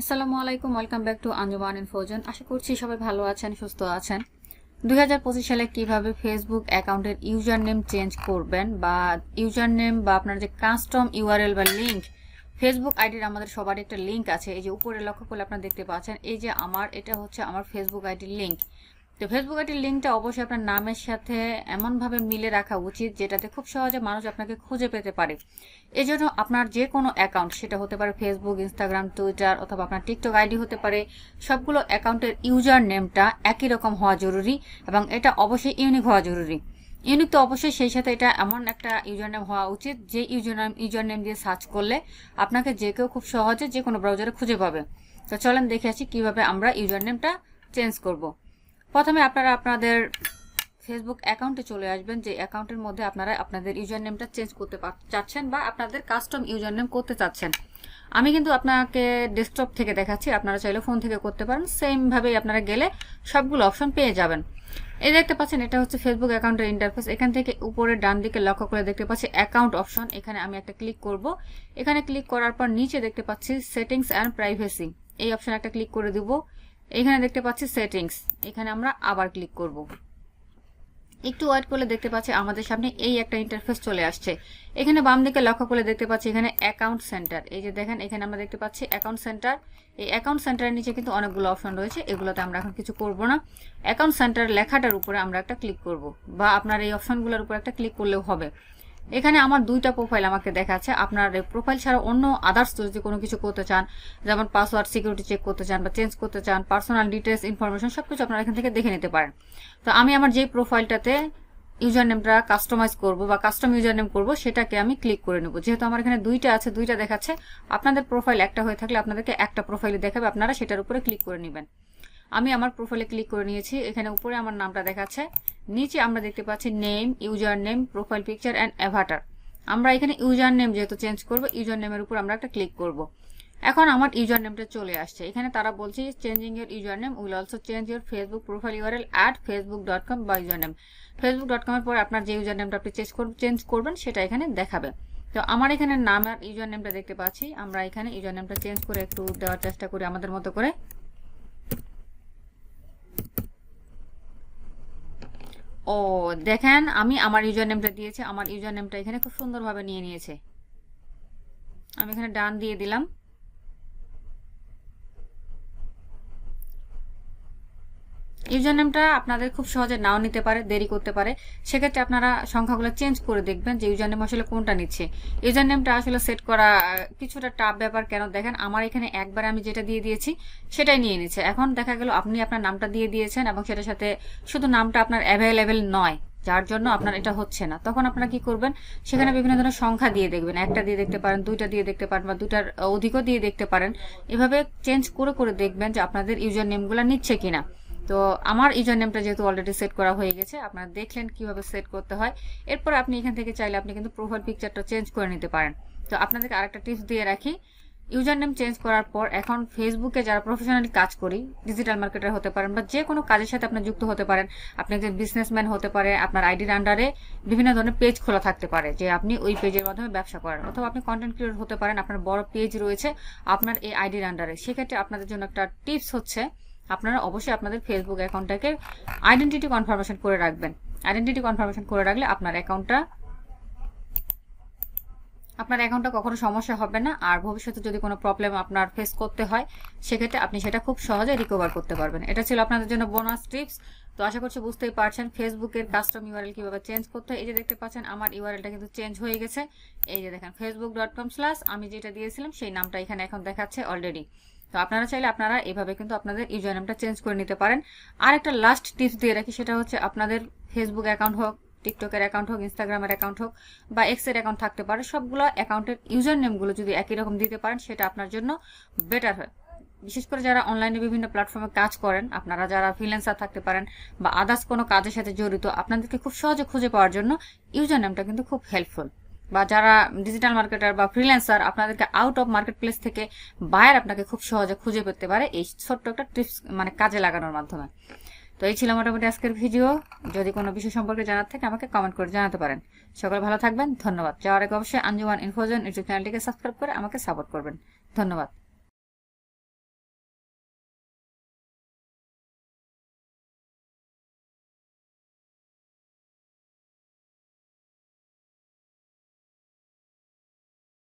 আসসালামু আলাইকুম, welcome back to Anjuman Infozone আশা করছি সবাই ভালো আছেন, সুস্থ আছেন। দু হাজার পঁচিশ সালে কীভাবে ফেসবুক অ্যাকাউন্টের ইউজার নেম চেঞ্জ করবেন বা ইউজার নেম বা আপনার যে কাস্টম ইউআরএল বা লিঙ্ক ফেসবুক আইডির আমাদের সবার একটা লিঙ্ক আছে। এই যে উপরে লক্ষ্য করলে আপনারা দেখতে পাচ্ছেন, এই যে আমার, এটা হচ্ছে আমার ফেসবুক আইডির লিঙ্ক তো ফেসবুক আইডির লিঙ্কটা অবশ্যই আপনার নামের সাথে এমনভাবে মিলে রাখা উচিত, যেটাতে খুব সহজে মানুষ আপনাকে খুঁজে পেতে পারে। এই জন্য আপনার যে কোনো অ্যাকাউন্ট সেটা হতে পারে ফেসবুক ইনস্টাগ্রাম টুইটার অথবা আপনার টিকটক আইডি হতে পারে, সবগুলো অ্যাকাউন্টের ইউজার নেমটা একই রকম হওয়া জরুরি এবং এটা অবশ্যই ইউনিক হওয়া জরুরি। ইউনিক তো অবশ্যই, সেই সাথে এটা এমন একটা ইউজার নেম হওয়া উচিত, যে ইউজার নেম ইউজার নেম দিয়ে সার্চ করলে আপনাকে যে কেউ খুব সহজে যে কোনো ব্রাউজারে খুঁজে পাবে। তো চলেন দেখে আসি কীভাবে আমরা ইউজার নেমটা চেঞ্জ করব। প্রথমে আপনারা আপনাদের ফেসবুক অ্যাকাউন্টে চলে আসবেন, যে অ্যাকাউন্টের মধ্যে আপনারা আপনাদের ইউজার নেমটা চেঞ্জ করতে চাচ্ছেন বা আপনাদের কাস্টম ইউজার নেম করতে চাচ্ছেন। আমি কিন্তু আপনাকে ডেস্কটপ থেকে দেখাচ্ছি, আপনারা চাইলে ফোন থেকে করতে পারেন। সেম ভাবেই আপনারা গেলে সবগুলো অপশন পেয়ে যাবেন। এই দেখতে পাচ্ছেন, এটা হচ্ছে ফেসবুক অ্যাকাউন্টের ইন্টারফেস এখান থেকে উপরে ডান দিকে লক্ষ্য করে দেখতে পাচ্ছি অ্যাকাউন্ট অপশন এখানে আমি একটা ক্লিক করব। এখানে ক্লিক করার পর নিচে দেখতে পাচ্ছি সেটিংস অ্যান্ড প্রাইভেসি এই অপশন একটা ক্লিক করে দিব। এখানে দেখতে পাচ্ছি সেটিংস এখানে আমরা আবার ক্লিক করব। একটু ওয়েট করলে দেখতে পাচ্ছি আমাদের সামনে এই একটা ইন্টারফেস চলে আসছে। এখানে বাম দিকে লক্ষ্য করলে দেখতে পাচ্ছি এখানে অ্যাকাউন্ট সেন্টার এই যে দেখেন, এখানে আমরা দেখতে পাচ্ছি অ্যাকাউন্ট সেন্টার এই অ্যাকাউন্ট সেন্টারের নিচে কিন্তু অনেকগুলো অপশন রয়েছে, এগুলোতে আমরা এখন কিছু করব না। অ্যাকাউন্ট সেন্টার লেখাটার উপরে আমরা একটা ক্লিক করব, বা আপনার এই অপশনগুলোর উপর একটা ক্লিক করলেও হবে। এখানে আমার দুইটা প্রোফাইল আমাকে দেখাচ্ছে। আপনার প্রোফাইল ছাড়া অন্য আদার্স যদি কোনো কিছু করতে চান, যেমন পাসওয়ার্ড সিকিউরিটি চেক করতে চান বা চেঞ্জ করতে চান পার্সোনাল ডিটেলস ইনফরমেশন সবকিছু আপনারা এখান থেকে দেখে নিতে পারেন। তো আমি আমার যে প্রোফাইলটাতে ইউজার নেমটা কাস্টমাইজ করব বা কাস্টম ইউজার নেম করব, সেটাকে আমি ক্লিক করে নেব। যেহেতু আমার এখানে দুইটা আছে, দুইটা দেখাচ্ছে, আপনাদের প্রোফাইল একটা হয়ে থাকলে আপনাদেরকে একটা প্রোফাইলে দেখাবে, আপনারা সেটার উপরে ক্লিক করে নেবেন। আমি আমার প্রোফাইলে ক্লিক করে নিয়েছি। এখানে উপরে আমার নামটা দেখাচ্ছে। নিচে আমরা দেখতে পাচ্ছি name user name profile picture and avatar আমরা এখানে ইউজার নেম যেহেতু চেঞ্জ করব ইউজার নেমের উপর আমরা একটা ক্লিক করব। এখন আমার ইউজার নেমটা চলে আসছে। এখানে তারা বলছে changing your user name will also change your Facebook profile URL at Facebook dot com বা ইউজার নেম ফেসবুক ডট কমের পর আপনার যে ইউজার নেমটা আপনি চেঞ্জ করবেন চেঞ্জ করবেন, সেটা এখানে দেখাবে। তো আমার এখানে নাম আর ইউজার নেমটা দেখতে পাচ্ছি। আমরা এখানে ইউজার নেমটা চেঞ্জ করে একটু দেওয়ার চেষ্টা করি আমাদের মতো করে। ও, দেখেন, আমি আমার ইউজার নেমটা দিয়েছি, আমার ইউজার নেমটা এখানে খুব সুন্দরভাবে নিয়ে নিয়েছে। আমি এখানে ডান দিয়ে দিলাম। ইউজার নেমটা আপনাদের খুব সহজে নাও নিতে পারে, দেরি করতে পারে। সেক্ষেত্রে আপনারা সংখ্যাগুলো চেঞ্জ করে দেখবেন যে ইউজার নেম আসলে কোনটা নিচ্ছে। ইউজার নেমটা আসলে সেট করা, কিছুটা টাফ ব্যাপার কেন দেখেন, আমার এখানে একবার আমি যেটা দিয়ে দিয়েছি সেটাই নিয়ে নিচ্ছে। এখন দেখা গেল আপনি আপনার নামটা দিয়ে দিয়েছেন এবং সেটার সাথে শুধু নামটা আপনার অ্যাভেলেবেল নয়, যার জন্য আপনার এটা হচ্ছে না। তখন আপনারা কি করবেন, সেখানে বিভিন্ন ধরনের সংখ্যা দিয়ে দেখবেন। একটা দিয়ে দেখতে পারেন, দুইটা দিয়ে দেখতে পারেন বা দুটার অধিকও দিয়ে দেখতে পারেন। এভাবে চেঞ্জ করে করে দেখবেন যে আপনাদের ইউজার নেমগুলো নিচ্ছে কিনা। তো আমার ইউজার নেমটা যেহেতু অলরেডি সেট করা হয়ে গেছে, আপনারা দেখলেন কীভাবে সেট করতে হয়। এরপর আপনি এখান থেকে চাইলে আপনি কিন্তু প্রোফাইল পিকচারটা চেঞ্জ করে নিতে পারেন। তো আপনাদেরকে আরেকটা টিপস দিয়ে রাখি। ইউজার নেম চেঞ্জ করার পর এখন ফেসবুকে যারা প্রফেশনালি কাজ করি ডিজিটাল মার্কেটার হতে পারেন বা যে কোনো কাজের সাথে আপনি যুক্ত হতে পারেন, আপনি একজন বিজনেসম্যান হতে পারে, আপনার আইডির আন্ডারে বিভিন্ন ধরনের পেজ খোলা থাকতে পারে, যে আপনি ওই পেজের মাধ্যমে ব্যবসা করেন। অথবা আপনি কন্টেন্ট ক্রিয়েটর হতে পারেন, আপনার বড় পেজ রয়েছে আপনার এই আইডির আন্ডারে সেক্ষেত্রে আপনাদের জন্য একটা টিপস হচ্ছে আপনারা অবশ্যই আপনাদের ফেসবুক অ্যাকাউন্টটাকে আইডেন্টিটি কনফার্মেশন করে রাখবেন। আইডেন্টিটি কনফার্মেশন করে রাখলে আপনার অ্যাকাউন্টটা আপনার অ্যাকাউন্টটা কখনো সমস্যা হবে না। আর ভবিষ্যতে যদি কোনো প্রবলেম আপনার ফেস করতে হয়, সেক্ষেত্রে আপনি সেটা খুব সহজে রিকভার করতে পারবেন। এটা ছিল আপনাদের জন্য বোনাস টিপস তো আশা করছি বুঝতেই পারছেন ফেসবুকের কাস্টম ইউআরএল কীভাবে চেঞ্জ করতে হয়। এই যে দেখতে পাচ্ছেন, আমার ইউআরএলটা কিন্তু চেঞ্জ হয়ে গেছে। এই যে দেখেন ফেসবুক ডট কম স্ল্যাশ আমি যেটা দিয়েছিলাম, সেই নামটা এখানে এখন দেখাচ্ছে অলরেডি তো আপনারা চাইলে আপনারা এভাবে কিন্তু আপনাদের ইউজার চেঞ্জ করে নিতে পারেন। আর একটা লাস্ট টিপস দিয়ে রাখি, সেটা হচ্ছে আপনাদের ফেসবুক অ্যাকাউন্ট হোক টিকটকের অ্যাকাউন্ট হোক ইনস্টাগ্রামের অ্যাকাউন্ট হোক, বা এক্সের অ্যাকাউন্ট থাকতে পারে, সবগুলো অ্যাকাউন্টের ইউজার নেমগুলো যদি একই রকম দিতে পারেন, সেটা আপনার জন্য বেটার হয়। বিশেষ করে যারা অনলাইনে বিভিন্ন প্ল্যাটফর্মে কাজ করেন, আপনারা যারা ফ্রিল্যান্সার থাকতে পারেন, বা আদার্স কোনো কাজের সাথে জড়িত, আপনাদেরকে খুব সহজে খুঁজে পাওয়ার জন্য ইউজার নেমটা কিন্তু খুব হেল্পফুল বা যারা ডিজিটাল মার্কেটার বা ফ্রিল্যান্সার আপনাদেরকে আউট অফ মার্কেট প্লেস থেকে বায়ার আপনাকে খুব সহজে খুঁজে পেতে পারে এই ছোট্ট একটা টিপস মানে কাজে লাগানোর মাধ্যমে। তো এই ছিল মোটামুটি আজকের ভিডিও যদি কোনো বিষয় সম্পর্কে জানার থাকে, আমাকে কমেন্ট করে জানাতে পারেন। সকলে ভালো থাকবেন, ধন্যবাদ। যাওয়ার আগে অবশ্যই আঞ্জুমান ইনফোজন ইউটিউব চ্যানেলটিকে সাবস্ক্রাইব করে আমাকে সাপোর্ট করবেন। ধন্যবাদ।